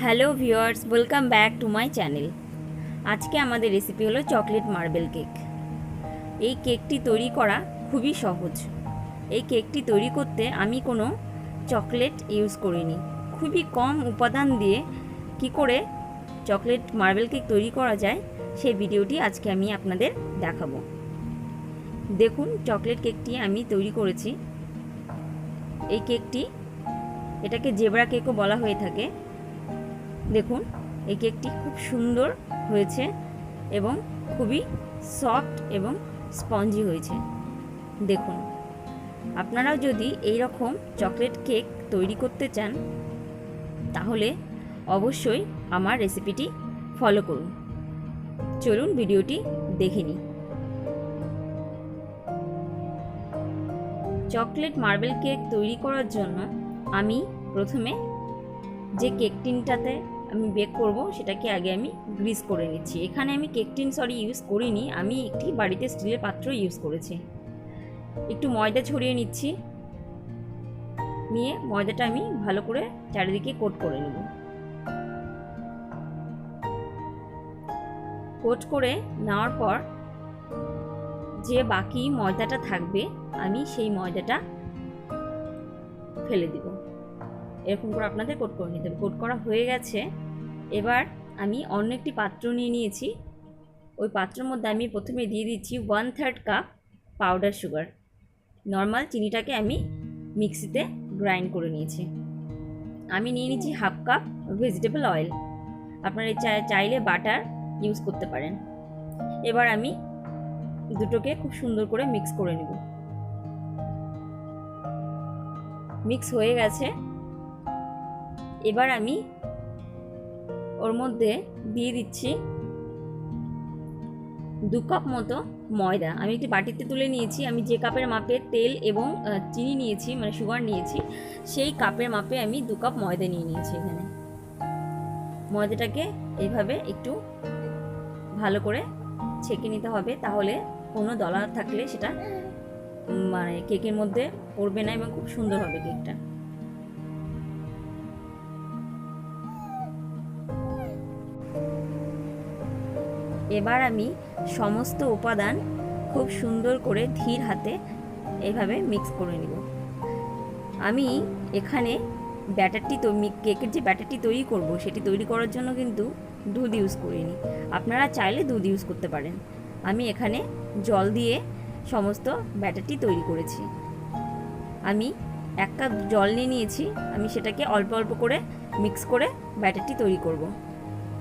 Hello viewers, welcome back to my channel. আজকে আমাদের recipe হলো চকলেট মার্বেল কেক। এই কেকটি তৈরি করা খুবই সহজ। এই কেকটি তৈরি করতে আমি কোনো চকলেট ইউজ করিনি। খুবই কম উপাদান দিয়ে কি করে চকলেট মার্বেল কেক তৈরি করা যায়, সেই ভিডিওটি আজকে আমি আপনাদের দেখাবো। দেখুন, চকলেট কেকটি আমি তৈরি করেছি। এই কেকটি, এটাকে জেবরা কেকও বলা হয়ে থাকে। দেখুন, এই কেকটি খুব সুন্দর হয়েছে এবং খুবই সফট এবং স্পঞ্জি হয়েছে। দেখুন, আপনারাও যদি এই রকম চকলেট কেক তৈরি করতে চান, তাহলে অবশ্যই আমার রেসিপিটি ফলো করুন। চলুন ভিডিওটি দেখে নিই। চকলেট মার্বেল কেক তৈরি করার জন্য আমি প্রথমে যে কেক টিনটাতে আমি বেক করব, সেটাকে আগে আমি গ্রিস করে নিচ্ছি। এখানে আমি কেক টিন সরি ইউজ করিনি। আমি একটি বাড়িতে স্টিলের পাত্র ইউজ করেছি। একটু ময়দা ছড়িয়ে নিচ্ছি। নিয়ে ময়দাটা আমি ভালো করে চারিদিকে কোট করে নেব। কোট করে নেওয়ার পর যে বাকি ময়দাটা থাকবে, আমি সেই ময়দাটা ফেলে দিব। এরকম করে আপনাদের কোট করে নিতে হবে। কোট করা হয়ে গেছে। এবার আমি অন্য একটি পাত্র নিয়ে নিয়েছি। ওই পাত্রের মধ্যে আমি প্রথমে দিয়ে দিচ্ছি one third cup powder sugar normal চিনিটাকে আমি মিক্সিতে গ্রাইন্ড করে নিয়েছি। আমি নিয়ে নিচ্ছি হাফ কাপ ভেজিটেবল অয়েল আপনারা চাইলে বাটার ইউজ করতে পারেন। এবার আমি দুটোকে খুব সুন্দর করে মিক্স করে নেব। মিক্স হয়ে গেছে। এবার আমি ওর মধ্যে দিয়ে দিচ্ছি দু কাপ মতো ময়দা। আমি একটি বাটিতে তুলে নিয়েছি। আমি যে কাপের মাপে তেল এবং চিনি নিয়েছি মানে সুগার নিয়েছি, সেই কাপের মাপে আমি দু কাপ ময়দা নিয়ে নিয়েছি এখানে। ময়দাটাকে এইভাবে একটু ভালো করে ছেঁকে নিতে হবে। তাহলে কোনো দলা থাকলে সেটা মানে কেকের মধ্যে পড়বে না এবং খুব সুন্দর হবে কেকটা। এবার আমি সমস্ত উপাদান খুব সুন্দর করে ধীর হাতে এভাবে মিক্স করে নিব। আমি এখানে ব্যাটারটি তো কেকের যে ব্যাটারটি তৈরি করব, সেটি তৈরি করার জন্য কিন্তু দুধ ইউজ করিনি। আপনারা চাইলে দুধ ইউজ করতে পারেন। আমি এখানে জল দিয়ে সমস্ত ব্যাটারটি তৈরি করেছি। আমি এক কাপ জল নিয়ে নিয়েছি। আমি সেটাকে অল্প অল্প করে মিক্স করে ব্যাটারটি তৈরি করব।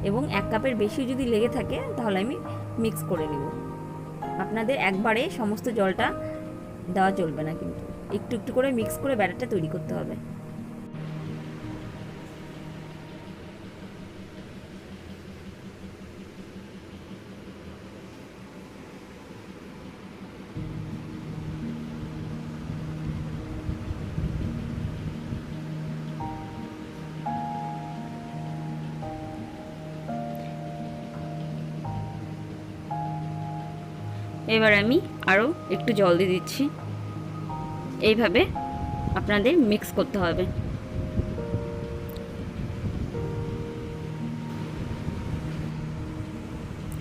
এবং এক কাপের বেশি যদি লেগে থাকে, তাহলে আমি মিক্স করে নেব। আপনাদের একবারে সমস্ত জলটা দেওয়া চলবে না কিন্তু। একটু একটু করে মিক্স করে ব্যাটারটা তৈরি করতে হবে। এবার আমি আরও একটু জল দিয়ে দিচ্ছি। এইভাবে আপনাদের মিক্স করতে হবে।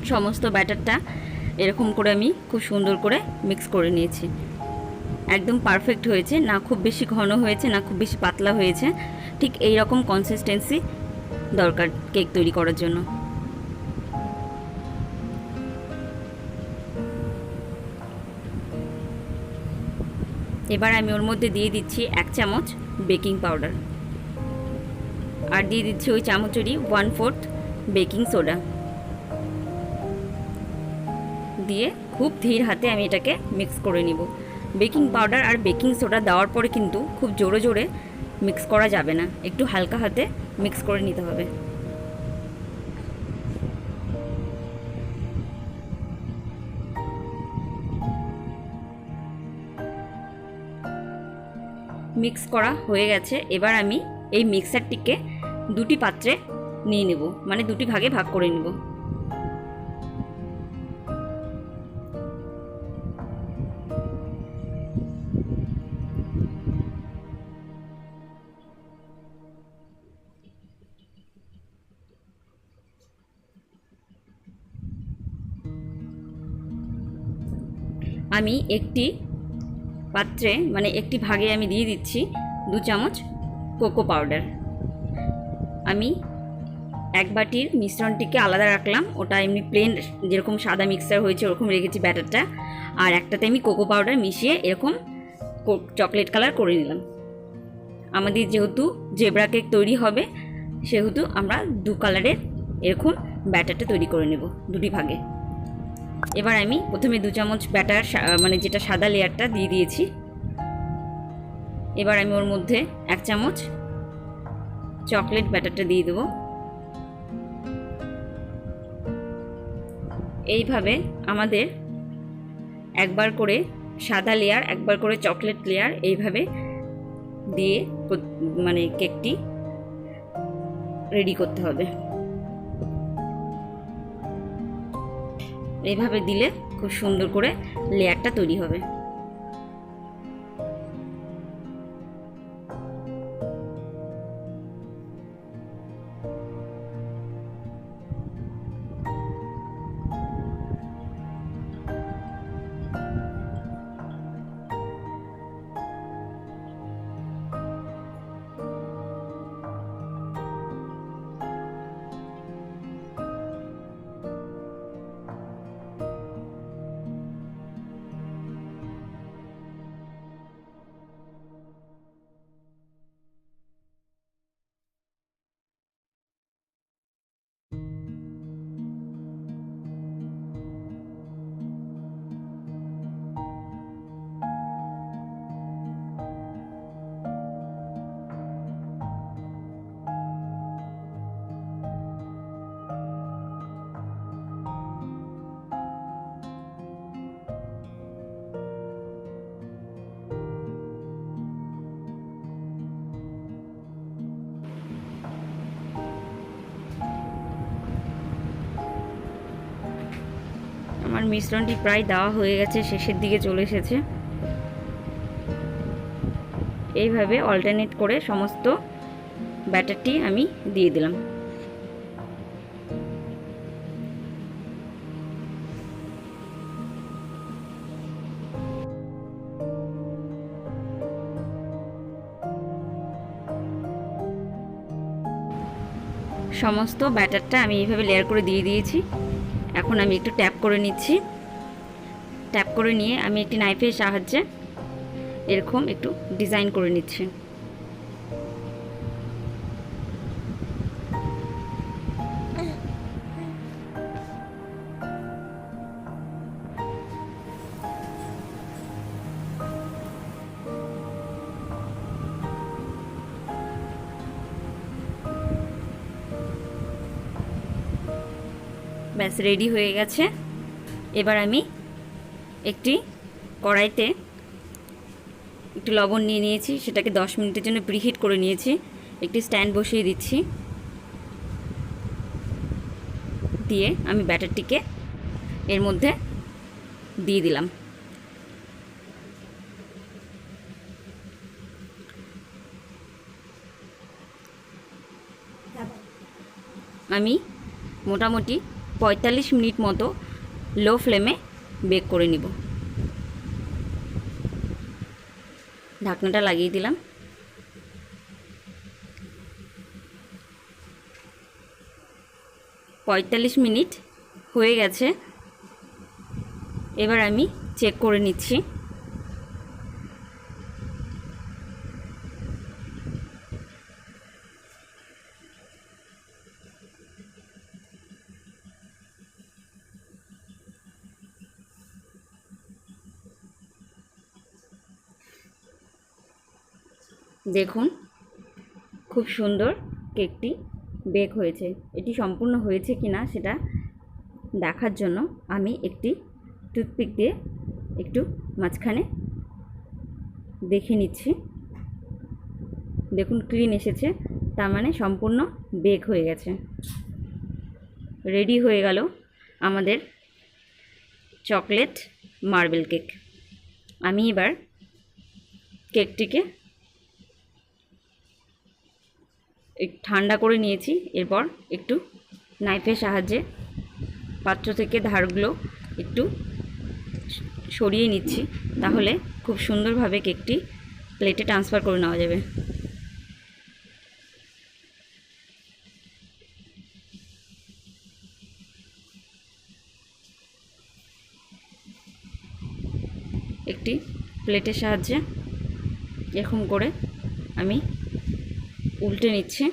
সমস্ত ব্যাটারটা এরকম করে আমি খুব সুন্দর করে মিক্স করে নিয়েছি। একদম পারফেক্ট হয়েছে, না খুব বেশি ঘন হয়েছে, না খুব বেশি পাতলা হয়েছে। ঠিক এই রকম কনসিস্টেন্সি দরকার কেক তৈরি করার জন্য। এবার আমি ওর মধ্যে দিয়ে দিচ্ছি এক চামচ বেকিং পাউডার। আর দিয়ে দিচ্ছি ওই চামচেরই ওয়ান ফোর্থ বেকিং সোডা দিয়ে খুব ধীর হাতে আমি এটাকে মিক্স করে নিব। বেকিং পাউডার আর বেকিং সোডা দেওয়ার পরে কিন্তু খুব জোরে জোরে মিক্স করা যাবে না। একটু হালকা হাতে মিক্স করে নিতে হবে। মিক্স করা হয়ে গেছে। এবার আমি এই মিক্সারটিকে দুটি পাত্রে নিয়ে নেব মানে দুটি ভাগে ভাগ করে নেব। আমি একটি পাত্রে মানে একটি ভাগে আমি দিয়ে দিচ্ছি দু চামচ কোকো পাউডার। আমি এক বাটির মিশ্রণটিকে আলাদা রাখলাম, ওটা এমনি প্লেন যেরকম সাদা মিক্সার হয়েছে, ওরকম রেখেছি ব্যাটারটা। আর একটাতে আমি কোকো পাউডার মিশিয়ে এরকম চকলেট কালার করে নিলাম। আমাদের যেহেতু জেব্রা কেক তৈরি হবে, সেহেতু আমরা দু কালারের এরকম ব্যাটারটা তৈরি করে নেব, দুটি ভাগে। এবার আমি প্রথমে দু চামচ ব্যাটার মানে যেটা সাদা লেয়ারটা দিয়ে দিয়েছি। এবার আমি ওর মধ্যে এক চামচ চকলেট ব্যাটারটা দিয়ে দেবো। এইভাবে আমাদের একবার করে সাদা লেয়ার, একবার করে চকলেট লেয়ার এইভাবে দিয়ে মানে কেকটি রেডি করতে হবে। এইভাবে দিলে খুব সুন্দর করে লেয়ারটা তৈরি হবে। আমার মিশ্রণটি প্রায় দেওয়া হয়ে গেছে, শেষের দিকে চলে এসেছে। এইভাবে অল্টারনেট করে সমস্ত ব্যাটারটি আমি দিয়ে দিলাম। সমস্ত ব্যাটারটা আমি এইভাবে লেয়ার করে দিয়ে দিয়েছি। এখন আমি একটু ট্যাপ করে নিচ্ছি। ট্যাপ করে নিয়ে আমি একটি নাইফের সাহায্যে এরকম একটু ডিজাইন করে নিচ্ছি। ব্যাস রেডি হয়ে গেছে। এবার আমি একটি কড়াইতে একটু লবণ নিয়ে নিয়েছি, সেটাকে দশ মিনিটের জন্য প্রিহিট করে নিয়েছি। একটি স্ট্যান্ড বসিয়ে দিচ্ছি। দিয়ে আমি ব্যাটারটিকে এর মধ্যে দিয়ে দিলাম। আমি মোটামুটি পঁয়তাল্লিশ মিনিট মতো লো ফ্লেমে বেক করে নিব। ঢাকনাটা লাগিয়ে দিলাম। পঁয়তাল্লিশ মিনিট হয়ে গেছে। এবার আমি চেক করে নিচ্ছি। দেখুন, খুব সুন্দর কেকটি বেক হয়েছে। এটি সম্পূর্ণ হয়েছে কি না সেটা দেখার জন্য আমি একটি টুথপিক দিয়ে একটু মাঝখানে দেখে নিচ্ছি। দেখুন, ক্লিন এসেছে, তার মানে সম্পূর্ণ বেক হয়ে গেছে। রেডি হয়ে গেল আমাদের চকলেট মার্বেল কেক। আমি এবার কেকটিকে একটু ঠান্ডা করে নিয়েছি। এরপর একটু নাইফের সাহায্যে পাত্র থেকে ধারগুলো একটু সরিয়ে নিচ্ছি। তাহলে খুব সুন্দরভাবে কেকটি প্লেটে ট্রান্সফার করে নেওয়া যাবে। একটি প্লেটের সাহায্যে এরকম করে আমি উল্টে নিচ্ছি।